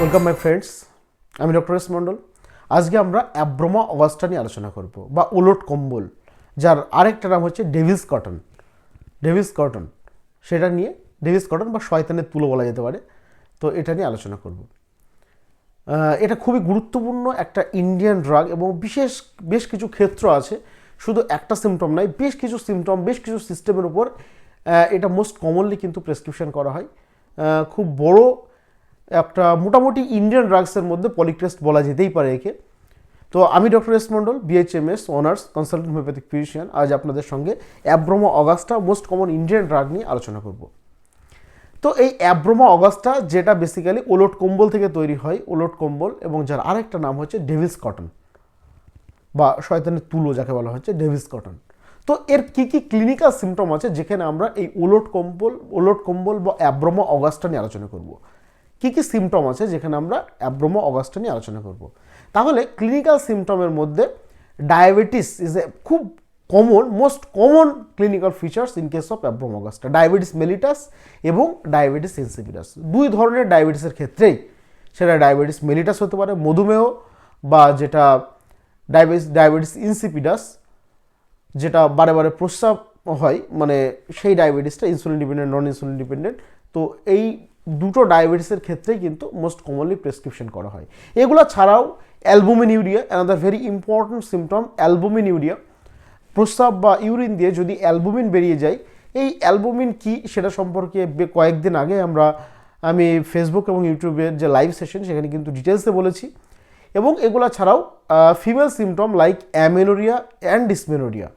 Welcome my friends আমি doctor S Mondal আজকে আমরা অ্যাব্রোমা অগাস্টা নিয়ে আলোচনা করব, বা ওলট কম্বল, যার আরেকটা নাম হচ্ছে ডেভিস কটন ডেভিস কটন সেটা নিয়ে ডেভিস কটন বা শয়তানের তুলো বলা যেতে পারে। তো এটা নিয়ে আলোচনা করব। এটা খুবই গুরুত্বপূর্ণ একটা ইন্ডিয়ান ড্রাগ এবং বিশেষ বেশ কিছু ক্ষেত্র আছে। শুধু একটা সিমটম নয় বেশ কিছু সিমটম বেশ কিছু সিস্টেমের উপর এটা মোস্ট কমনলি কিন্তু প্রেসক্রিপশন করা হয়। খুব বড় একটা মোটামুটি ইন্ডিয়ান ড্রাগসের মধ্যে পলিক্রেস্ট বলা যেতেই পারে একে। তো আমি doctor S Mondal BHMS honours consultant homeopathic physician আজ আপনাদের সঙ্গে Abroma augusta most common Indian drug নিয়ে আলোচনা করব। তো এই অ্যাব্রোমা অগাস্টা যেটা বেসিক্যালি ওলট কম্বল থেকে তৈরি হয়, ওলট কম্বল এবং যার আরেকটা নাম হচ্ছে ডেভিস কটন বা শয়তানের তুলো যাকে বলা হচ্ছে ডেভিস কটন তো এর কি কি ক্লিনিক্যাল সিমটম আছে যেখানে আমরা এই ওলট কম্বল ওলট কম্বল বা অ্যাব্রোমা অগাস্টা নিয়ে আলোচনা করব? কি কী সিমটম আছে যেখানে আমরা অ্যাব্রোমা অগাস্টা নিয়ে আলোচনা করব? তাহলে ক্লিনিক্যাল সিমটমের মধ্যে ডায়াবেটিস ইজ এ খুব common most common clinical features in case of Abroma augusta. Diabetes mellitus এবং ডায়াবেটিস ইনসিপিটাস দুই ধরনের ডায়াবেটিসের ক্ষেত্রেই সেটা ডায়াবেটিস মেলিটাস হতে পারে, মধুমেহ বা যেটা ডায়াবেটিস ডায়াবেটিস ইনসিপিডাস যেটা বারে বারে প্রস্রাব হয় মানে সেই ডায়াবেটিসটা insulin dependent non insulin dependent তো এই দুটো ডায়াবেটিসের ক্ষেত্রে কিন্তু মোস্ট কমনলি প্রেসক্রিপশন করা হয়। এগুলো ছাড়াও albuminuria another very important symptom albuminuria প্রস্রাব বা ইউরিন দিয়ে যদি অ্যালবুমিন বেরিয়ে যায়, এই অ্যালবুমিন কি সেটা সম্পর্কে কয়েকদিন আগে আমরা, আমি ফেসবুক এবং ইউটিউবের যে লাইভ সেশন সেখানে কিন্তু ডিটেলসে বলেছি। এবং এগুলো ছাড়াও female symptom like amenorrhoea and dysmenorrhoea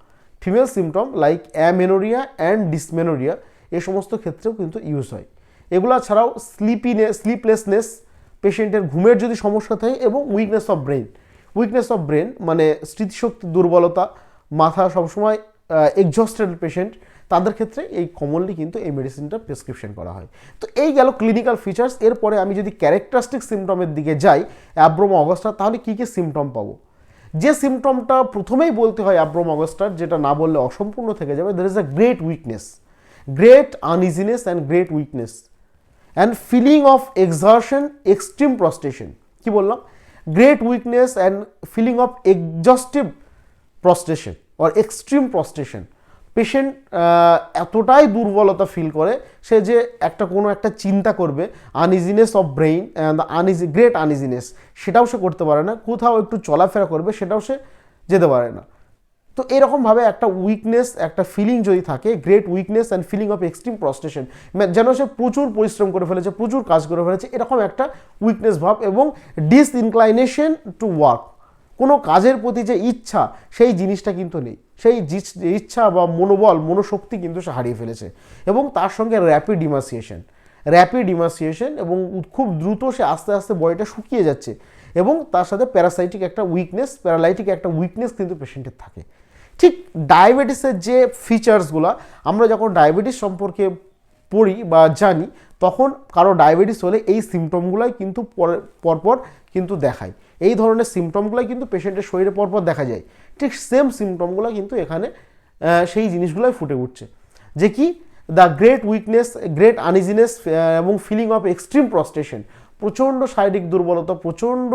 female symptom like amenorrhoea and dysmenorrhoea এ সমস্ত ক্ষেত্রেও কিন্তু ইউজ হয়। এগুলো ছাড়াও স্লিপিনেস স্লিপলেসনেস পেশেন্টের ঘুমের যদি সমস্যা থাকে এবং weakness of brain weakness of brain মানে স্মৃতিশক্তি দুর্বলতা, মাথা সবসময় এক্সস্টেড পেশেন্ট তাদের ক্ষেত্রে এই কমনলি কিন্তু এই মেডিসিনটা প্রেসক্রিপশন করা হয়। তো এই গেল ক্লিনিক্যাল ফিচার্স এরপরে আমি যদি ক্যারেক্টারিস্টিক সিমটমের দিকে যাই অ্যাব্রোম অগস্টা তাহলে কী কী সিমটম পাবো? যে সিমটমটা প্রথমেই বলতে হয় অ্যাব্রোম অগস্টার যেটা না বললে অসম্পূর্ণ থেকে যাবে there is a great weakness great uneasiness and great weakness and feeling of exertion extreme prostration কি বললাম? Great weakness and feeling of exhaustive prostration or extreme prostration patient এতটাই দুর্বলতা ফিল করে, সে যে একটা কোনো একটা চিন্তা করবে uneasiness of brain uneasy great uneasiness সেটাও সে করতে পারে না। কোথাও একটু চলাফেরা করবে, সেটাও সে যেতে পারে না। তো এরকমভাবে একটা উইকনেস একটা ফিলিং যদি থাকে great weakness and feeling of extreme prostration যেন সে প্রচুর পরিশ্রম করে ফেলেছে, প্রচুর কাজ করে ফেলেছে, এরকম একটা উইকনেস ভাব এবং ডিসইনক্লাইনেশন টু ওয়ার্ক কোনো কাজের প্রতি যে ইচ্ছা, সেই জিনিসটা কিন্তু নেই। সেই ইচ্ছা বা মনোবল, মনোশক্তি কিন্তু সে হারিয়ে ফেলেছে। এবং তার সঙ্গে র্যাপিড ইমাসিয়েশন র্যাপিড ইমাসিয়েশন এবং খুব দ্রুত সে আস্তে আস্তে বডিটা শুকিয়ে যাচ্ছে। এবং তার সাথে প্যারাসাইটিক একটা উইকনেস প্যারালাইটিক একটা উইকনেস কিন্তু পেশেন্টের থাকে। ঠিক ডায়াবেটিসের যে ফিচার্সগুলো আমরা যখন ডায়াবেটিস সম্পর্কে পড়ি বা জানি, তখন কারও ডায়াবেটিস হলে এই সিমটমগুলোই কিন্তু পরে- পরপর কিন্তু দেখায়। এই ধরনের সিমটমগুলোই কিন্তু পেশেন্টের শরীরে পরপর দেখা যায়। ঠিক সেম সিমটমগুলো কিন্তু এখানে সেই জিনিসগুলোই ফুটে উঠছে। যে কি? The great weakness great uneasiness এবং ফিলিং অফ এক্সট্রিম প্রস্টেশন প্রচণ্ড শারীরিক দুর্বলতা, প্রচণ্ড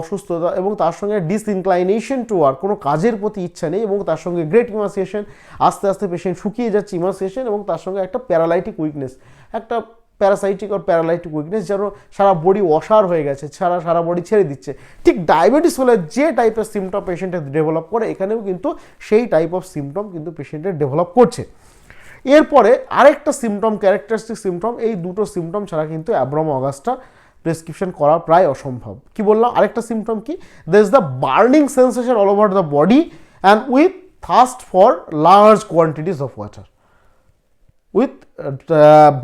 অসুস্থতা এবং তার সঙ্গে ডিসইনক্লাইনেশন টু আর কোনো কাজের প্রতি ইচ্ছা নেই এবং তার সঙ্গে গ্রেট ইমাসিয়েশন আস্তে আস্তে পেশেন্ট শুকিয়ে যাচ্ছে ইমাসিয়েশন এবং তার সঙ্গে একটা প্যারালাইটিক উইকনেস একটা প্যারাসাইটিক আর প্যারালাইটিক উইকনেস যেন সারা বডি অসার হয়ে গেছে, সারা সারা বডি ছেড়ে দিচ্ছে। ঠিক ডায়াবেটিস হলে যে টাইপের সিমটম পেশেন্টের ডেভেলপ করে, এখানেও কিন্তু সেই টাইপ অফ সিমটম কিন্তু পেশেন্টের ডেভেলপ করছে। এরপরে আরেকটা সিমটম ক্যারেক্টারিস্টিক সিমটম এই দুটো সিমটম ছাড়া কিন্তু অ্যাব্রম অগাস্টা প্রেসক্রিপশন করা প্রায় অসম্ভব। কি বললাম? আরেকটা সিমটম কি? There is the burning sensation all over the body and with thirst for large quantities of water with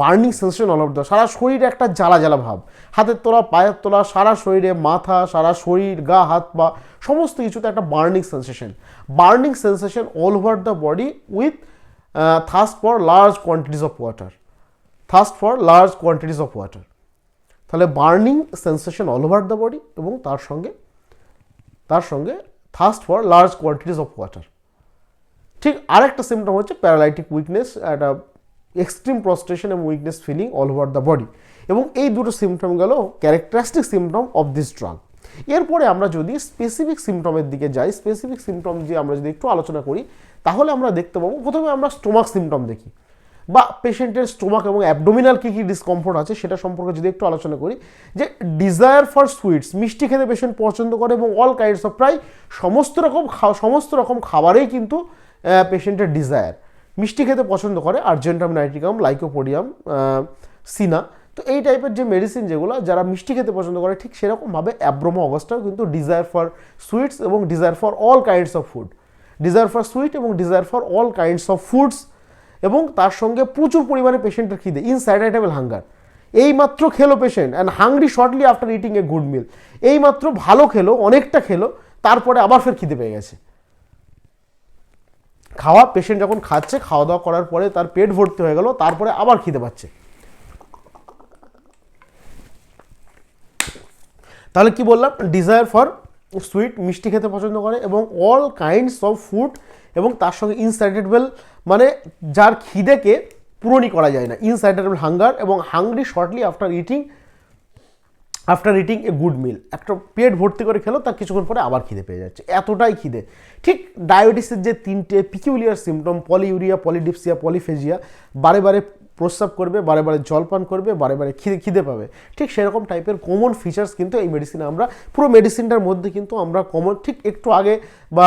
burning sensation all over the সারা শরীরে একটা জ্বালা জ্বালা ভাব। হাতের তোলা, পায়ের তোলা, সারা শরীরে মাথা, সারা শরীর, গা, হাত, পা, সমস্ত কিছুতে একটা burning sensation burning sensation all over the body with thirst for large quantities of water thirst for large quantities of water তাহলে burning sensation all over the body এবং তার সঙ্গে তার সঙ্গে thirst for large quantities of water ঠিক আরেকটা symptom হচ্ছে paralytic weakness একটা এক্সট্রিম প্রস্ট্রেশন এবং weakness feeling all over the body এবং এই দুটো সিমটম গেল characteristic symptom of this drug এরপরে আমরা যদি স্পেসিফিক সিমটমের দিকে যাই স্পেসিফিক সিমটম যে আমরা যদি একটু আলোচনা করি, তাহলে আমরা দেখতে পাবো প্রথমে আমরা স্টোমাক সিমটম দেখি। বা পেশেন্টের স্টোমাক এবং অ্যাবডোমিনাল কী কী ডিসকমফোর্ট আছে সেটা সম্পর্কে যদি একটু আলোচনা করি, যে ডিজায়ার ফর সুইটস মিষ্টি খেতে পেশেন্ট পছন্দ করে এবং অল কাইন্ডস অফ প্রায় সমস্ত রকম সমস্ত রকম খাবারেই কিন্তু পেশেন্টের ডিজায়ার মিষ্টি খেতে পছন্দ করে আর্জেন্টাম নাইট্রিকাম লাইকোপোডিয়াম সিনা তো এই টাইপের যে মেডিসিন যেগুলো, যারা মিষ্টি খেতে পছন্দ করে, ঠিক সেরকমভাবে অ্যাব্রোমো অগস্টাও কিন্তু ডিজায়ার ফর সুইটস এবং desire for all kinds of food desire for sweet এবং desire for all kinds of foods এবং তার সঙ্গে প্রচুর পরিমাণে পেশেন্টের খিদে ইনস্যাটাইটেবল হাঙ্গার এই মাত্র খেলো patient and hungry shortly after eating a good meal এই মাত্র ভালো খেলো, অনেকটা খেলো, তারপরে আবার ফের খিদে পেয়ে গেছে। খাওয়া পেশেন্ট যখন খাচ্ছে খাওয়া দাওয়া করার পরে তার পেট ভর্তি হয়ে গেল, তারপরে আবার খিদে পাচ্ছে। তাহলে কি বললাম? ডিজায়ার ফর সুইট মিষ্টি খেতে পছন্দ করে এবং অল কাইন্ডস অফ ফুড এবং তার সঙ্গে ইনস্যাটেবল মানে যার খিদেকে পূরণই করা যায় না। ইনস্যাটেবল হাঙ্গার এবং hungry shortly after eating after eating a good meal একটা পেট ভর্তি করে খেলো, তার কিছুক্ষণ পরে আবার খিদে পেয়ে যাচ্ছে। এতটাই খিদে। ঠিক ডায়াবেটিসের যে তিনটে peculiar symptom polyuria polydipsia polyphagia বারে বারে প্রস্রাব করবে, বারে বারে জল পান করবে, বারে বারে খিদে খিদে পাবে। ঠিক সেরকম টাইপের কমন ফিচার্স কিন্তু এই মেডিসিনে আমরা, পুরো মেডিসিনটার মধ্যে কিন্তু আমরা কমন ঠিক একটু আগে বা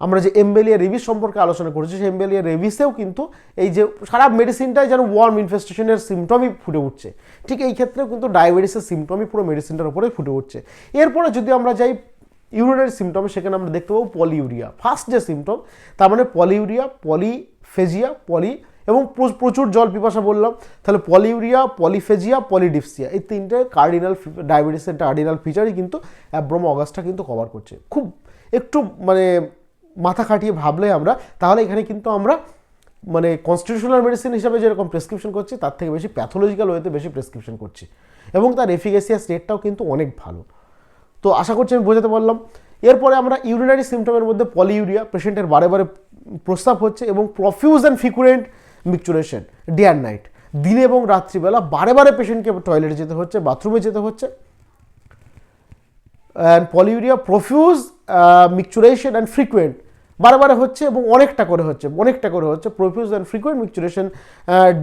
আমরা যে এমবেলিয়া রেভিস সম্পর্কে আলোচনা করেছি, সেই এমবেলিয়া রেভিসেও কিন্তু এই যে সারা মেডিসিনটাই যেন ওয়ার্ম ইনফেস্টেশনের সিমটমই ফুটে উঠছে। ঠিক এই ক্ষেত্রেও কিন্তু ডায়াবেটিসের সিমটমই পুরো মেডিসিনটার উপরে ফুটে উঠছে। এরপরে যদি আমরা যাই ইউরিনারি সিমটমে সেখানে আমরা দেখতে পাবো পলিউরিয়া ফার্স্ট যে সিমটম তার মানে পলিউরিয়া পলিফেজিয়া পলি এবং প্রচুর জল পিপাসা বললাম। তাহলে পলিউরিয়া, পলিফেজিয়া, পলিডিপসিয়া এই তিনটে কার্ডিনাল ডায়াবেটিসের কার্ডিনাল ফিচারই কিন্তু অ্যাব্রোমা অগাস্টটা কিন্তু কভার করছে। খুব একটু মানে মাথা খাটিয়ে ভাবলে আমরা, তাহলে এখানে কিন্তু আমরা মানে কনস্টিটিউশনাল মেডিসিন হিসাবে যেরকম প্রেসক্রিপশন করছি, তার থেকে বেশি প্যাথোলজিক্যাল ওয়েতে বেশি প্রেসক্রিপশন করছি। এবং তার এফিকেসিয়াস রেটটাও কিন্তু অনেক ভালো। তো আশা করছি আমি বোঝাতে পারলাম। এরপরে আমরা ইউরিনারি সিমটমের মধ্যে পলিউরিয়া পেশেন্টের বারে বারে প্রস্রাব হচ্ছে এবং profuse and frequent micturition day and night দিনে এবং রাত্রিবেলা বারে বারে পেশেন্টকে টয়লেটে যেতে হচ্ছে বাথরুমে যেতে হচ্ছে। And polyuria profuse micturition and frequent বারে বারে হচ্ছে এবং অনেকটা করে হচ্ছে, অনেকটা করে হচ্ছে profuse and frequent micturition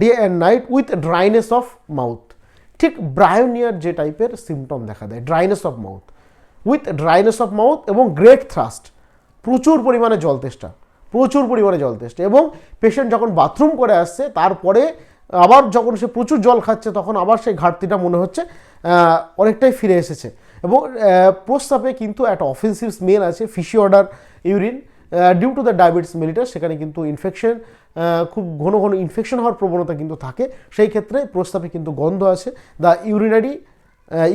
day and night with dryness of mouth ঠিক ব্রায়োনিয়ার যে টাইপের সিমটম দেখা দেয় dryness of mouth with dryness of mouth এবং গ্রেট থ্রাস্ট প্রচুর পরিমাণে জল তেষ্টা। প্রচুর পরিমাণে জল তেষ্টা এবং পেশেন্ট যখন বাথরুম করে আসছে, তারপরে আবার যখন সে প্রচুর জল খাচ্ছে, তখন আবার সেই ঘাটতিটা মনে হচ্ছে অনেকটাই ফিরে এসেছে। এবং প্রস্তাবে কিন্তু একটা অফেন্সিভ স্মেল আছে fishy odour urine due to the diabetes mellitus সেখানে কিন্তু ইনফেকশন খুব ঘন ঘন ইনফেকশন হওয়ার প্রবণতা কিন্তু থাকে। সেই ক্ষেত্রে প্রস্তাবে কিন্তু গন্ধ আছে। The urinary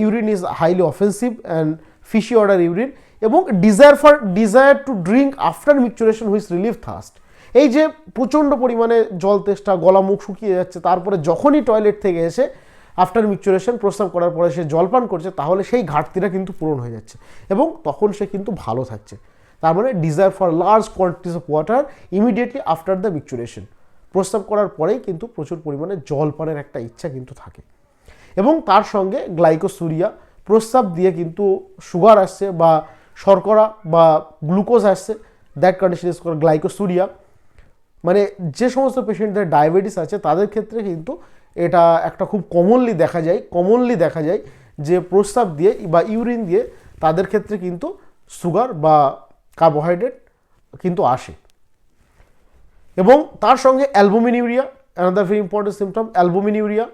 urine is highly offensive and fishy odour urine এবং desire for desire to drink after micturition which relieve thirst এই যে প্রচণ্ড পরিমাণে জল তেষ্টা, গলা মুখ শুকিয়ে যাচ্ছে, তারপরে যখনই টয়লেট থেকে এসে আফটার মিকচুরেশন প্রস্রাব করার পরে সে জলপান করছে, তাহলে সেই ঘাটতিটা কিন্তু পূরণ হয়ে যাচ্ছে এবং তখন সে কিন্তু ভালো থাকছে। তার মানে desire for large quantities of water immediately after the micturition প্রস্রাব করার পরেই কিন্তু প্রচুর পরিমাণে জল পানের একটা ইচ্ছা কিন্তু থাকে। এবং তার সঙ্গে গ্লাইকোসুরিয়া, প্রস্রাব দিয়ে কিন্তু সুগার আসছে বা শর্করা বা গ্লুকোজ আসছে দ্যাট কন্ডিশন ইজ গ্লাইকোসুরিয়া মানে যে সমস্ত পেশেন্টদের ডায়াবেটিস আছে, তাদের ক্ষেত্রে কিন্তু এটা একটা খুব কমনলি দেখা যায় কমনলি দেখা যায় যে প্রস্রাব দিয়ে বা ইউরিন দিয়ে তাদের ক্ষেত্রে কিন্তু সুগার বা কার্বোহাইড্রেট কিন্তু আসে। এবং তার সঙ্গে albuminuria another very important symptom albuminuria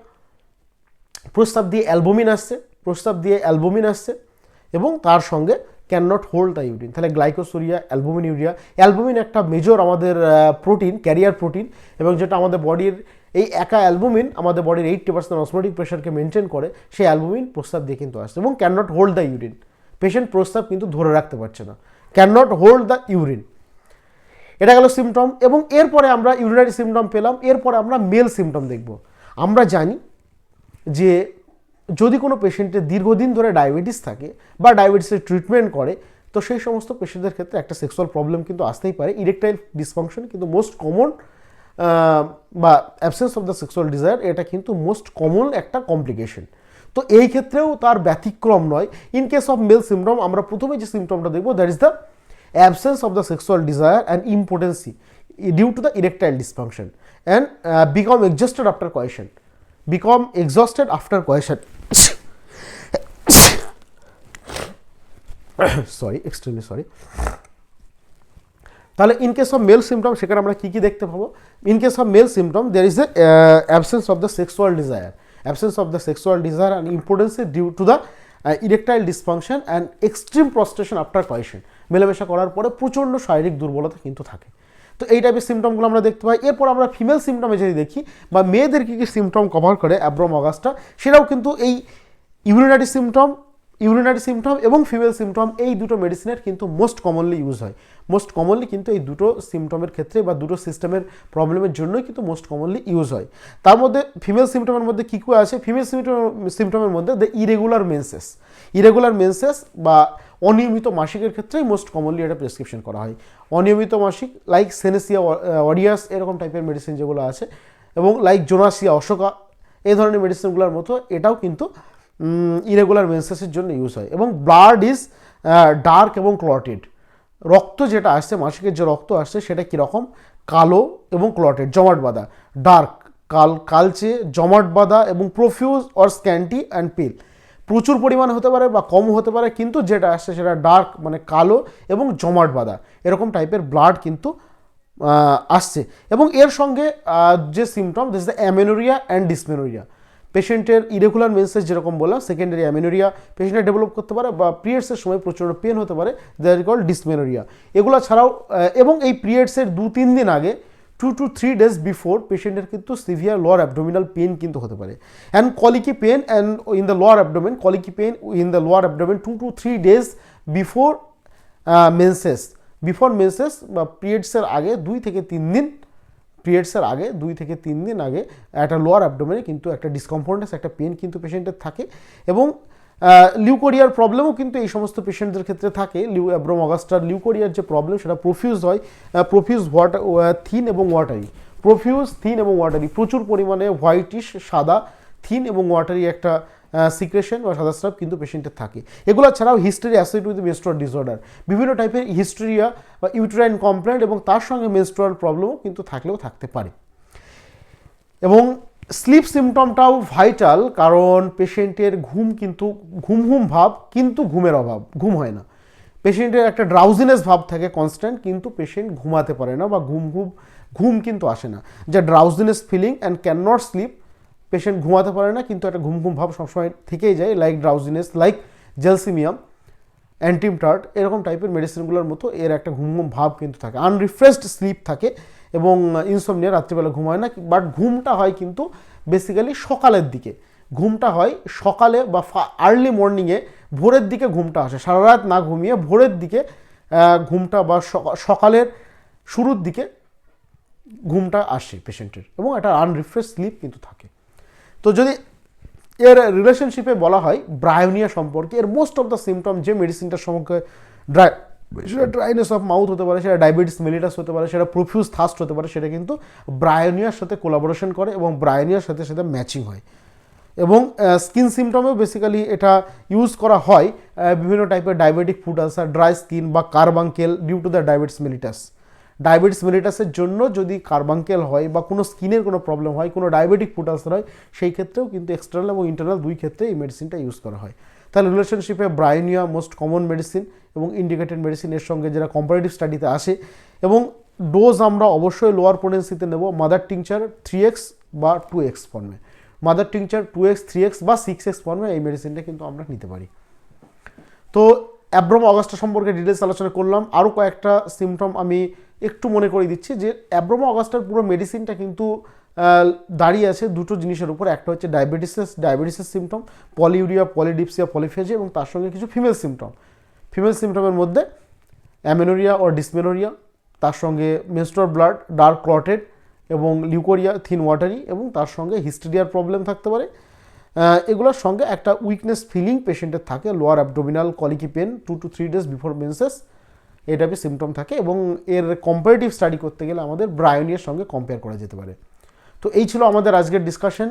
প্রস্তাব দিয়ে অ্যালবুমিন আসছে প্রস্তাব দিয়ে অ্যালবুমিন আসছে, এবং তার সঙ্গে can not hold the urine তাহলে গ্লাইকোসোরিয়া অ্যালবুমিন ইউরিয়া অ্যালবুমিন একটা মেজর আমাদের প্রোটিন ক্যারিয়ার প্রোটিন এবং যেটা আমাদের বডির এই একা অ্যালবুমিন আমাদের বডির এইটটি পার্সেন্ট অসমোটিক প্রেশারকে মেনটেন করে, সেই অ্যালবুমিন প্রস্তাব দিয়ে কিন্তু আসছে এবং can not hold the urine patient প্রস্তাব কিন্তু ধরে রাখতে পারছে না। Can not hold the urine এটা গেল সিমটম এবং এরপরে আমরা ইউরিনারি সিমটম পেলাম, এরপরে আমরা মেল সিমটম দেখব। আমরা জানি যে যদি কোনো পেশেন্টের দীর্ঘদিন ধরে ডায়াবেটিস থাকে বা ডায়াবেটিসের ট্রিটমেন্ট করে, তো সেই সমস্ত পেশেন্টদের ক্ষেত্রে একটা সেক্সুয়াল প্রবলেম কিন্তু আসতেই পারে। ইরেকটাইল ডিসফাংশন কিন্তু মোস্ট কমন বা absence of the sexual desire এটা কিন্তু মোস্ট কমন একটা কমপ্লিকেশন তো এই ক্ষেত্রেও তার ব্যতিক্রম নয়। In case of male symptom আমরা প্রথমে যে সিমটমটা দেখব that is the absence of the sexual desire and impotency due to the erectile dysfunction and become exhausted after coition become exhausted after coition sorry extremely sorry তাহলে in case of male symptom সেখানে আমরা কী কী দেখতে পাবো? In case of male symptom there is a absence of the sexual desire absence of the sexual desire and impotence due to the erectile dysfunction and extreme prostration after coition মেলামেশা করার পরে প্রচণ্ড শারীরিক দুর্বলতা কিন্তু থাকে। তো এই টাইপের সিমটমগুলো আমরা দেখতে পাই। এরপর আমরা ফিমেল সিমটমে যদি দেখি, বা মেয়েদের কী কী সিমটম কভার করে অ্যাব্রম অগাস্টা সেটাও কিন্তু এই ইউরিনারি সিমটম ইউরিনারি সিমটম এবং ফিমেল সিমটম এই দুটো মেডিসিনের কিন্তু মোস্ট কমনলি ইউজ হয়। মোস্ট কমনলি কিন্তু এই দুটো সিমটমের ক্ষেত্রে বা দুটো সিস্টেমের প্রবলেমের জন্যই কিন্তু মোস্ট কমনলি ইউজ হয়। তার মধ্যে ফিমেল সিমটমের মধ্যে কী কী আছে? ফিমেল সিমটম সিমটমের মধ্যে the irregular menses irregular menses বা অনিয়মিত মাসিকের ক্ষেত্রেই মোস্ট কমনলি এটা প্রেসক্রিপশন করা হয়। অনিয়মিত মাসিক লাইক সেনেসিয়া অডিয়াস এরকম টাইপের মেডিসিন যেগুলো আছে এবং লাইক জোনাসিয়া অশোকা এই ধরনের মেডিসিনগুলোর মতো এটাও কিন্তু ইরেগুলার মেন্সেসের জন্য ইউজ হয় এবং ব্লাড ইজ ডার্ক এবং ক্লটেড রক্ত যেটা আসছে, মাসিকের যে রক্ত আসছে সেটা কীরকম? কালো এবং ক্লটেড জমাট বাঁধা। ডার্ক কাল, কালচে জমাট বাঁধা এবং profuse or scanty and pale প্রচুর পরিমাণে হতে পারে বা কম হতে পারে, কিন্তু যেটা আসছে সেটা ডার্ক মানে কালো এবং জমাট বাঁধা। এরকম টাইপের ব্লাড কিন্তু আসছে। এবং এর সঙ্গে যে symptom this the amenorrhoea and dysmenorrhoea পেশেন্টের ইরেগুলার মেন্সেস যেরকম বললাম সেকেন্ডারি অ্যামেনোরিয়া পেশেন্টের ডেভেলপ করতে পারে বা পিরিয়ডসের সময় প্রচণ্ড পেন হতে পারে দ্যাট কল ডিসমেনোরিয়া এগুলো ছাড়াও এবং এই পিরিয়ডসের দু তিন দিন আগে two to three days before পেশেন্টের কিন্তু সিভিয়ার লোয়ার অ্যাবডোমিনাল পেন কিন্তু হতে পারে। And colicky pain and in the lower abdomen colicky pain in the lower abdomen two to three days before menses before menses বা পিরিয়ডসের আগে দুই থেকে তিন দিন পিরিয়ডসের আগে দুই থেকে তিন দিন আগে একটা লোয়ার অ্যাবডোমেনে কিন্তু একটা ডিসকমফোর্টনেস একটা পেন কিন্তু পেশেন্টের থাকে। এবং লিউকোরিয়ার প্রবলেমও কিন্তু এই সমস্ত পেশেন্টদের ক্ষেত্রে থাকে। লিউ অ্যাব্রোম অগাস্টার লিউকোরিয়ার যে প্রবলেম সেটা প্রফিউজ হয়। প্রফিউজ ওয়াটার থিন এবং ওয়াটারি প্রফিউজ থিন এবং ওয়াটারি প্রচুর পরিমাণে হোয়াইটিশ সাদা থিন এবং ওয়াটারি একটা সিক্রেশন বা সাদা স্রাব কিন্তু পেশেন্টের থাকে। এগুলো ছাড়াও history associate with menstrual disorder বিভিন্ন টাইপের হিস্ট্রিয়া বা ইউটেরাইন কমপ্লেন্ট এবং তার সঙ্গে মেনস্ট্রুয়াল প্রবলেমও কিন্তু থাকলেও থাকতে পারে। এবং স্লিপ সিমটমটাও ভাইটাল কারণ পেশেন্টের ঘুম কিন্তু, ঘুম ঘুম ভাব, কিন্তু ঘুমের অভাব, ঘুম হয় না। পেশেন্টের একটা ড্রাউজিনেস ভাব থাকে কনস্ট্যান্ট কিন্তু পেশেন্ট ঘুমাতে পারে না বা ঘুম ঘুম ঘুম কিন্তু আসে না। যা drowsiness feeling and can not sleep patient ঘুমাতে পারে না, কিন্তু একটা ঘুম ঘুম ভাব সবসময় থেকেই যায় like drowsiness like gelsemium antim tart এরকম টাইপের মেডিসিনগুলোর মতো এর একটা ঘুম ঘুম ভাব কিন্তু থাকে। আনরিফ্রেশড স্লিপ থাকে এবং ইনসোমনিয়া রাত্রিবেলা ঘুমায় না বাট ঘুমটা হয় কিন্তু বেসিক্যালি সকালের দিকে। ঘুমটা হয় সকালে বা আর্লি মর্নিংয়ে ভোরের দিকে ঘুমটা আসে। সারা রাত না ঘুমিয়ে ভোরের দিকে ঘুমটা বা সকালের শুরুর দিকে ঘুমটা আসে পেশেন্টের এবং একটা আনরিফ্রেশ স্লিপ কিন্তু থাকে। তো যদি এর রিলেশনশিপে বলা হয়, ব্রায়োনিয়া সম্পর্কে এর মোস্ট অফ দ্য সিমটম যে মেডিসিনটার সম্পর্কে ড্রাই সেটা ড্রাইনেস অফ মাউথ হতে পারে, সেটা ডায়াবেটিস মেলিটাস হতে পারে, সেটা প্রফিউজ থাস্ট হতে পারে, সেটা কিন্তু ব্রায়োনিয়ার সাথে কোলাবোরেশন করে এবং ব্রায়োনিয়ার সাথে সাথে ম্যাচিং হয়। এবং স্কিন সিমটমেও বেসিক্যালি এটা ইউজ করা হয় বিভিন্ন টাইপের diabetic foot ulcer dry skin বা carbuncle due to the diabetes mellitus diabetes মেলিটাসের জন্য যদি কার্বাঙ্কেল হয় বা কোনো স্কিনের কোনো প্রবলেম হয়, কোনো ডায়াবেটিক ফুড আলসার হয়, সেই ক্ষেত্রেও কিন্তু এক্সটার্নাল এবং ইন্টারনাল দুই ক্ষেত্রে এই মেডিসিনটা ইউজ করা হয়। তাহলে রিলেশনশিপে ব্রাইনিয়া মোস্ট কমন মেডিসিন এবং ইন্ডিকেটেড মেডিসিনের সঙ্গে যেটা কম্পারেটিভ স্টাডিতে আসে এবং ডোজ আমরা অবশ্যই লোয়ার পোটেন্সিতে নেব মাদার টিংচার থ্রি এক্স বা টু এক্স ফর্মে mother tincture two X three X বা সিক্স এক্স ফর্মে এই মেডিসিনটা কিন্তু আমরা নিতে পারি। তো অ্যাব্রম অগাস্টা সম্পর্কে ডিটেলস আলোচনা করলাম। আরও কয়েকটা সিমটম আমি একটু মনে করে দিচ্ছি যে অ্যাব্রোমা অগাস্টার পুরো মেডিসিনটা কিন্তু দাঁড়িয়ে আছে দুটো জিনিসের উপর। একটা হচ্ছে ডায়াবেটিসেস ডায়াবেটিসের সিমটম পলিউরিয়া পলিডিপসিয়া পলিফেজিয়া এবং তার সঙ্গে কিছু ফিমেল সিমটম ফিমেল সিমটমের মধ্যে অ্যামেনোরিয়া ও ডিসমেনোরিয়া তার সঙ্গে মেস্টোর ব্লাড ডার্ক ক্লটেড এবং লিউকোরিয়া থিন ওয়াটারি এবং তার সঙ্গে হিস্টেরিয়ার প্রবলেম থাকতে পারে। এগুলোর সঙ্গে একটা উইকনেস ফিলিং পেশেন্টের থাকে lower abdominal colicky pain two to three days before menses টাইপের সিমটম থাকে এবং এর কম্পারেটিভ স্টাডি করতে গেলে আমাদের ব্রায়োনিয়ার সঙ্গে কম্পেয়ার করা যেতে পারে। তো এই ছিল আমাদের আজকের ডিসকাশন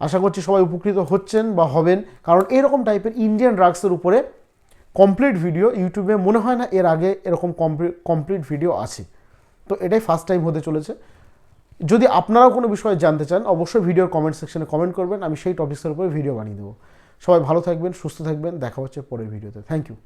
আশা করছি সবাই উপকৃত হচ্ছেন বা হবেন। কারণ এরকম টাইপের ইন্ডিয়ান ড্রাগসের উপরে কমপ্লিট ভিডিও ইউটিউবে মনে হয় না এর আগে এরকম কমপ্লিট ভিডিও আছে। তো এটাই ফার্স্ট টাইম হতে চলেছে। যদি আপনারাও কোনো বিষয়ে জানতে চান, অবশ্যই ভিডিওর কমেন্ট সেকশনে কমেন্ট করবেন। আমি সেই টপিক্সের উপরে ভিডিও বানিয়ে দেবো। সবাই ভালো থাকবেন, সুস্থ থাকবেন। দেখা হচ্ছে পরের ভিডিওতে থ্যাংক ইউ